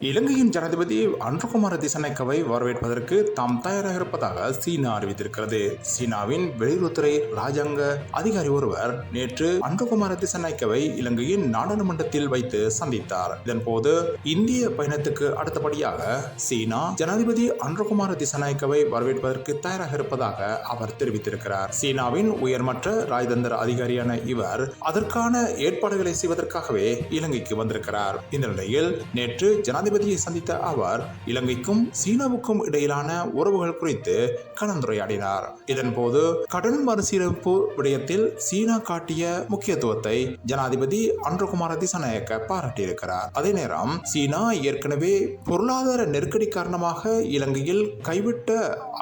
இலங்கையின் ஜனாதிபதி அன்புகுமார திசநாயக்கவை வரவேற்பதற்கு தாம் தயாராக இருப்பதாக சீனா அறிவித்திருக்கிறது. சீனாவின் வெளியுறவுத்துறை ராஜாங்க அதிகாரி ஒருவர் நேற்று அன்புகுமார திசநாயக்கவை இலங்கையின் நாடாளுமன்றத்தில் வைத்து சந்தித்தார். இதன்போது இந்திய பயணத்துக்கு அடுத்தபடியாக சீனா ஜனாதிபதி அன்புகுமார திசநாயக்கவை வரவேற்பதற்கு தயாராக இருப்பதாக அவர் தெரிவித்திருக்கிறார். சீனாவின் உயர்மற்ற ராஜதந்திர அதிகாரியான இவர் அதற்கான ஏற்பாடுகளை செய்வதற்காகவே இலங்கைக்கு வந்திருக்கிறார். இந்த நிலையில் நேற்று ஜனாதிபதி ஜனாதிபதியை சந்தித்த அவர் இலங்கைக்கும் சீனாவுக்கும் இடையிலான உறவுகள் குறித்து கலந்துரையாடினார். இதன்போது கடன் மறுசீரமைப்பு விடயத்தில் சீனா காட்டிய முக்கியத்துவத்தை ஜனாதிபதி அன்றுகுமார திசநாயக்க பாராட்டியிருக்கிறார். அதே நேரம் சீனா ஏற்கனவே பொருளாதார நெருக்கடி காரணமாக இலங்கையில் கைவிட்ட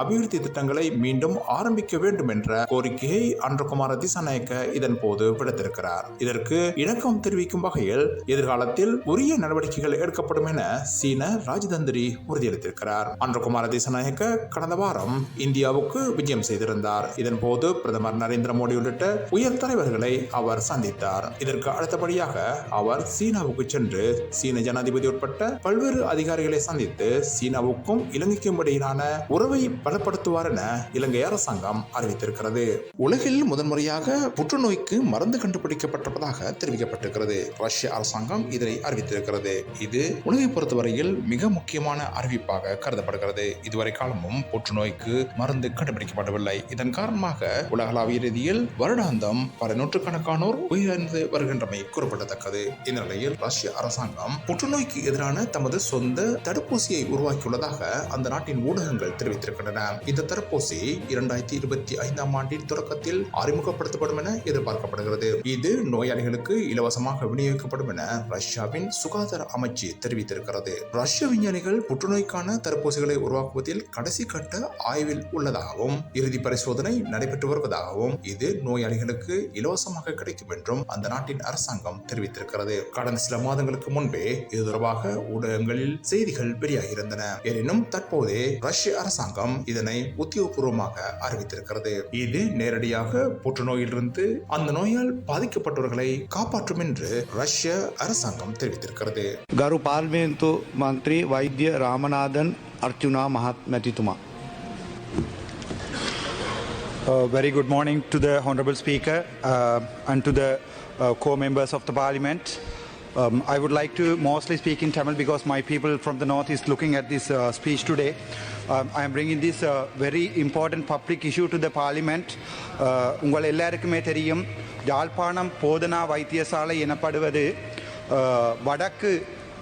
அபிவிருத்தி திட்டங்களை மீண்டும் ஆரம்பிக்க வேண்டும் என்ற கோரிக்கையை அன்றுகுமார திசநாயக்க இதன் போது விடுத்திருக்கிறார். இதற்கு இணக்கம் தெரிவிக்கும் வகையில் எதிர்காலத்தில் உரிய நடவடிக்கைகள் எடுக்கப்படும் என சீன ராஜதந்திரி உறுதியளித்திருக்கிறார். அன்றகுமார தேசநாயக்க கடந்த வாரம் இந்தியாவுக்கு விஜயம் செய்திருந்தார். இதன் போது பிரதமர் நரேந்திர மோடி உள்ளிட்ட உயர் தலைவர்களை அவர் சந்தித்தார். இதற்கு அடுத்தபடியாக அவர் சீனாவுக்கு சென்று சீன ஜனாதிபதி உட்பட்ட பல்வேறு அதிகாரிகளை சந்தித்து சீனாவுக்கும் இலங்கைக்கும் இடையிலான உறவை பலப்படுத்துவார் என இலங்கை அரசாங்கம் அறிவித்திருக்கிறது. உலகில் முதன்முறையாக புற்றுநோய்க்கு மருந்து கண்டுபிடிக்கப்பட்டிருப்பதாக தெரிவிக்கப்பட்டிருக்கிறது. ரஷ்ய அரசாங்கம் இதனை அறிவித்திருக்கிறது. இது உலகை பொறுத்தவரையில் மிக முக்கியமான அறிவிப்பாக கருதப்படுகிறது. இதுவரை காலமும் புற்றுநோய்க்கு மருந்து கண்டுபிடிக்கப்படவில்லை. இதன் காரணமாக உலகளாவிய ரீதியில் வருடாந்தம் பல நூற்றுக்கணக்கானோர் உயிரிழந்து வருகின்றமை குறிப்பிடத்தக்கது. இந்நிலையில் ரஷ்ய அரசாங்கம் புற்றுநோய்க்கு எதிரான தமது சொந்த தடுப்பூசியை உருவாக்கியுள்ளதாக அந்த நாட்டின் ஊடகங்கள் தெரிவித்திருக்கின்றன. இந்த தடுப்பூசி இரண்டாயிரத்தி இருபத்தி ஐந்தாம் ஆண்டின் தொடக்கத்தில் அறிமுகப்படுத்தப்படும் என எதிர்பார்க்கப்படுகிறது. இது நோயாளிகளுக்கு இலவசமாக விநியோகிக்கப்படும் என ரஷ்யாவின் சுகாதார அமைச்சு தெரிவித்திருக்கிறது. கூறப்படுகிறது ரஷ்ய விஞ்ஞானிகள் புற்றுநோய்க்கான தடுப்பூசிகளை உருவாக்குவதில் கடைசி கட்ட ஆய்வில் உள்ளதாகவும் இறுதி பரிசோதனை நடைபெற்று வருவதாகவும் இது நோயாளிகளுக்கு இலவசமாக கிடைக்கும் என்றும் அந்த நாட்டின் அரசாங்கம் தெரிவித்திருக்கிறது. கடந்த சில மாதங்களுக்கு முன்பே இது தொடர்பாக ஊடகங்களில் செய்திகள் வெளியாகியிருந்தன. எனினும் தற்போதே ரஷ்ய அரசாங்கம் இதனை உத்தியோகபூர்வமாக அறிவித்திருக்கிறது. இது நேரடியாக புற்றுநோயிலிருந்து அந்த நோயால் பாதிக்கப்பட்டவர்களை காப்பாற்றும் என்று ரஷ்ய அரசாங்கம் தெரிவித்திருக்கிறது. கரு Uh, very good morning to the Honorable Speaker uh, and to the uh, co-members of the Parliament. Um, I would like to mostly speak in Tamil because my people from the north is looking at this uh, speech today. Um, I am bringing this uh, very important public issue to the Parliament. Uh, உங்கள் எல்லாருக்குமே போதனா வைத்தியசாலை எனப்படுவது uh, வடக்கு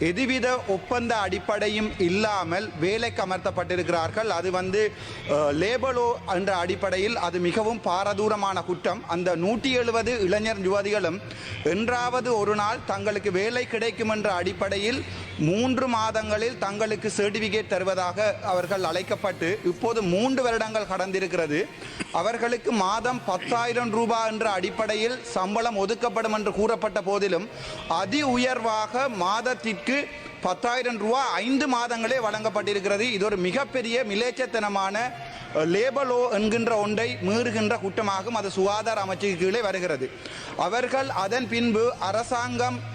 எதுவித ஒப்பந்த அடிப்படையும் இல்லாமல் வேலைக்கு அமர்த்தப்பட்டிருக்கிறார்கள் அது வந்து லேபலோ என்ற அடிப்படையில் அது மிகவும் பாரதூரமான குற்றம். அந்த நூற்றி எழுபது இளைஞர் யுவதிகளும் என்றாவது ஒரு நாள் தங்களுக்கு வேலை கிடைக்கும் என்ற அடிப்படையில் மூன்று மாதங்களில் தங்களுக்கு சர்டிபிகேட் தருவதாக அவர்கள் அழைக்கப்பட்டு இப்போது மூன்று வருடங்கள் கடந்திருக்கிறது. அவர்களுக்கு மாதம் பத்தாயிரம் ரூபாய் என்ற அடிப்படையில் சம்பளம் ஒதுக்கப்படும் என்று கூறப்பட்ட போதிலும் அதி உயர்வாக மாதத்திற்கு பத்தாயிரம் ரூபாய் ஐந்து மாதங்களே வழங்கப்பட்டிருக்கிறது. இது ஒரு மிகப்பெரிய மிலேச்சத்தனமான லேபலோ என்கின்ற ஒன்றை மீறுகின்ற குற்றமாகும் அது சுகாதார அமைச்சுக்கு கீழே வருகிறது. அவர்கள் அதன் பின்பு அரசாங்கம்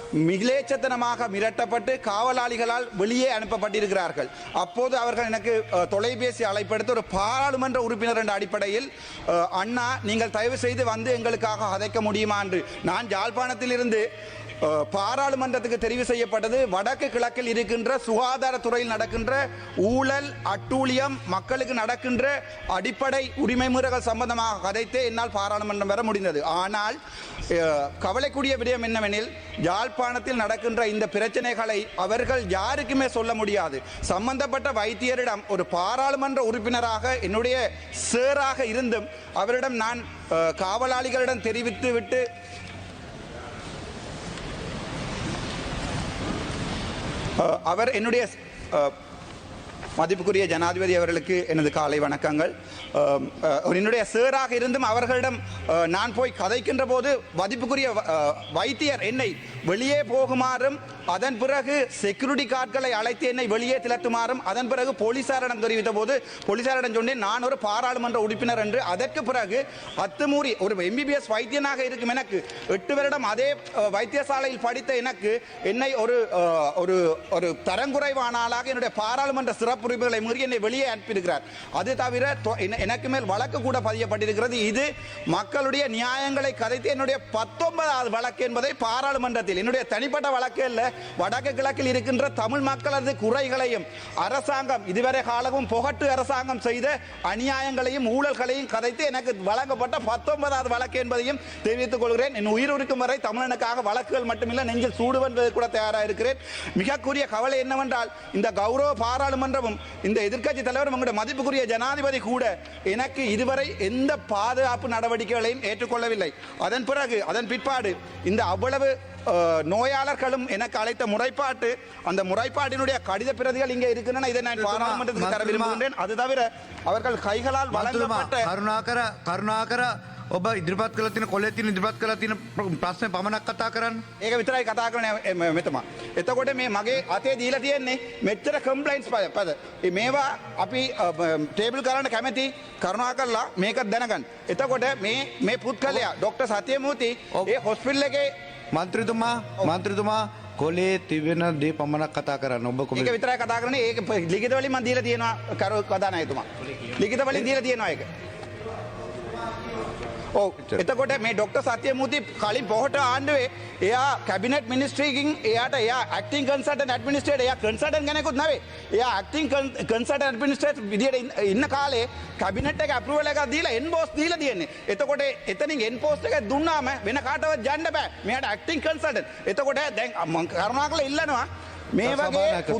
மிகிலேச்சத்தனமாக மிரட்டப்பட்டு காவலாளிகளால் வெளியே அனுப்பப்பட்டிருக்கிறார்கள். அப்போது அவர்கள் எனக்கு தொலைபேசி அழைப்படுத்த ஒரு பாராளுமன்ற உறுப்பினர் என்ற அடிப்படையில் அண்ணா நீங்கள் தயவு செய்து வந்து எங்களுக்காக அதைக்க முடியுமா? என்று. நான் யாழ்ப்பாணத்திலிருந்து பாராளுமன்றத்துக்கு தெரிவு செய்யப்பட்டது. வடக்கு கிழக்கில் இருக்கின்ற சுகாதாரத்துறையில் நடக்கின்ற ஊழல் அட்டூழியம் மக்களுக்கு நடக்கின்ற அடிப்படை உரிமை முறைகள் சம்பந்தமாக கதைத்தே என்னால் பாராளுமன்றம் வர முடிந்தது. ஆனால் கவலைக்கூடிய விடயம் என்னவெனில் யாழ்ப்பாணத்தில் நடக்கின்ற இந்த பிரச்சனைகளை அவர்கள் யாருக்குமே சொல்ல முடியாது. சம்பந்தப்பட்ட வைத்தியரிடம் ஒரு பாராளுமன்ற உறுப்பினராக என்னுடைய சேராக இருந்தும் அவரிடம் நான் காவலாளிகளிடம் தெரிவித்து விட்டு அவர் என்னுடைய மதிப்புக்குரிய ஜனாதிபதி அவர்களுக்கு எனது காலை வணக்கங்கள். என்னுடைய சேராக இருந்தும் அவர்களிடம் நான் போய் கதைக்கின்ற போது மதிப்புக்குரிய வைத்தியர் என்னை வெளியே போகுமாறும் அதன் பிறகு செக்யூரிட்டி கார்டுகளை அழைத்து என்னை வெளியே திரட்டுமாறும் அதன் பிறகு போலீசாரிடம் தெரிவித்த போது போலீசாரிடம் சொன்னேன் நான் ஒரு பாராளுமன்ற உறுப்பினர் என்று. அதற்கு பிறகு அத்துமூறி ஒரு எம்பிபிஎஸ் வைத்தியனாக இருக்கும் எனக்கு எட்டு வருடம் அதே வைத்தியசாலையில் படித்த எனக்கு என்னை ஒரு ஒரு ஒரு தரங்குறைவான ஆளாக என்னுடைய பாராளுமன்ற சிறப்பு உறுப்பினர்களை மீறி என்னை வெளியே அனுப்பியிருக்கிறார். அது தவிர தொ- எனக்கு மேல் வழக்கு கூட பதியப்பட்டிருக்கிறது. இது மக்களுடைய நியாயங்களை கதைத்து என்னுடைய பத்தொன்பதாவது வழக்கு என்பதை பாராளுமன்றத்தில் என்னுடைய தனிப்பட்ட வழக்கு இல்லை வடக்கு கிழக்கில் இருக்கின்ற தமிழ் மக்களது குறைகளையும் அரசாங்கம் இதுவரை காலமும் புகட்டு அரசாங்கம் செய்த அநியாயங்களையும் ஊழல்களையும் கதைத்து எனக்கு வழங்கப்பட்ட பத்தொன்பதாவது வழக்கு என்பதையும் தெரிவித்துக் கொள்கிறேன். என் உயிர் இருக்கும் வரை தமிழனுக்காக வழக்குகள் மட்டுமில்லை நெஞ்சில் சூடுவென்பது கூட தயாராக இருக்கிறேன். மிகக்குரிய கவலை என்னவென்றால் இந்த கௌரவ பாராளுமன்றமும் இந்த எதிர்க்கட்சி தலைவரும் எங்களுடைய மதிப்புக்குரிய ஜனாதிபதி கூட எனக்கு இதுவரை எந்த பாதுகாப்பு நடவடிக்கைகளையும் ஏற்றுக்கொள்ளவில்லை. அதன் பிறகு அதன் பிற்பாடு இந்த அவ்வளவு நோயாளர்களும் எனக்கு அழைத்த முறைப்பாட்டு அந்த முறைப்பாட்டினுடைய கடித பிரதிகள் இங்கே இருக்கின்றன இதை நான் மருத்துவமா- பாராளுமன்றத்துக்கு தர மருத்துவமா- விரும்புகின்றேன் அது தவிர அவர்கள் கைகளால் මතුතුමා வழங்கப்பட்ட කරුණාකර කරුණාකර ඔබ ඉදිරිපත් කළ තින කොල්ල තින ඉදිරිපත් කළ තින ප්‍රශ්න පමණක් කතා කරන්න ඒක විතරයි කතා කරන මෙතමා. එතකොට මේ මගේ අතේ දීලා තියෙන්නේ මෙච්චර කම්පලයින්ස් පද පද. ඒ මේවා අපි ටේබල් කරන්න කැමති කරුණා කරලා මේක දැනගන්න. එතකොට මේ මේ පුද්ගලයා ඩොක්ටර් සත්‍යමූර්ති ඔව්. ඒ හොස්පිටල් එකේ මන්ත්‍රතුමා මන්ත්‍රතුමා කොලේ තිවෙන දේ පමණක් කතා කරන්න ඔබ කොම ඒක විතරයි කතා කරන්නේ ඒක ලිඛිත වලින් මම දීලා තියෙනවා කරු කදානායතුමා. ලිඛිත වලින් දීලා තියෙනවා ඒක. ඔව් එතකොට මේ ඩොක්ටර් සත්‍යමූර්ති කලින් පොහොට ආණ්ඩුවේ එයා කැබිනට් මිනිස්ට්‍රීකින් එයාට එයා ඇක්ටිං කන්සල්ටන්ට් ඇඩ්මිනිස්ට්‍රේටර් එයා කන්සල්ටන්ට් කෙනෙකුත් නෙවෙයි. එයා ඇක්ටිං කන්සල්ටන්ට් ඇඩ්මිනිස්ට්‍රේටර් විදියට ඉන්න- කාලේ කැබිනට් එක අප්‍රූවල් එකක් දීලා එන්බෝස් දීලා තියෙන්නේ. එතකොට එතනින් එන්පෝස්ට් එක දුන්නාම වෙන කාටවත් යන්න බෑ. මෙයාට ඇක්ටිං කන්සල්ටන්ට්. එතකොට දැන් මම කරුණාකරලා ඉල්ලනවා මේ වගේ සභානායකතුමා.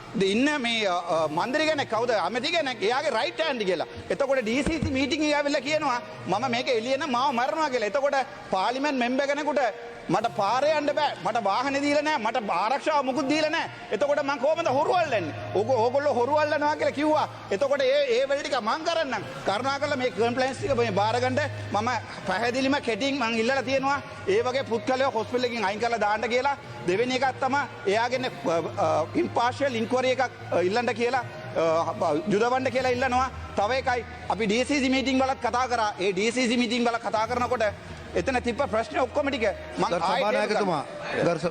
ඉන්න මේ අ, අ, මන්දිරි කෙනෙක් කවුද අමති කෙනෙක් එයාගේ රයිට් හෑන්ඩ් කියලා. එතකොට DCC මීටින් එක ඇවිල්ලා කියනවා මම මේක එළියෙන මාව මරනවා කියලා. එතකොට පාර්ලිමේන්තු මෙම්බර් කෙනෙකුට මට පාරේ යන්න බෑ. මට වාහනේ දීලා නැහැ. මට ආරක්ෂාව මුකුත් දීලා නැහැ. එතකොට මං කොහමද හොරු අල්ලන්නේ? ඕක ඕගොල්ලෝ හොරු අල්ලනවා කියලා කිව්වා. එතකොට ඒ ඒ වෙල ටික මං කරන්නම්. කරුණාකරලා මේ කම්ප්ලයින්ස් ටික මේ බාරගන්න මම පැහැදිලිම කෙටින් මං ඉල්ලලා තියෙනවා. ඒ වගේ පුද්ගලයෝ හොස්පිටල් එකකින් අයින් කරලා දාන්න කියලා. දෙවෙනි එකක් තමයි එයාගෙන ඉම්පාර්ෂල් ඉන්ක්වරි කවරි එකක් ඉල්ලන්ට කියලා යුදවන්ඩ කියලා ඉල්ලනවා. තව එකයි අපි ඩීසිසි මීටිං බලත් කතා කර. ඒ ඩීසිසි මිටිං බල කතා කරනකොට එතන තිබ්බ ප්‍රශ්න ඔක්කොමටික මං ආයනායකතුමා දර්ශ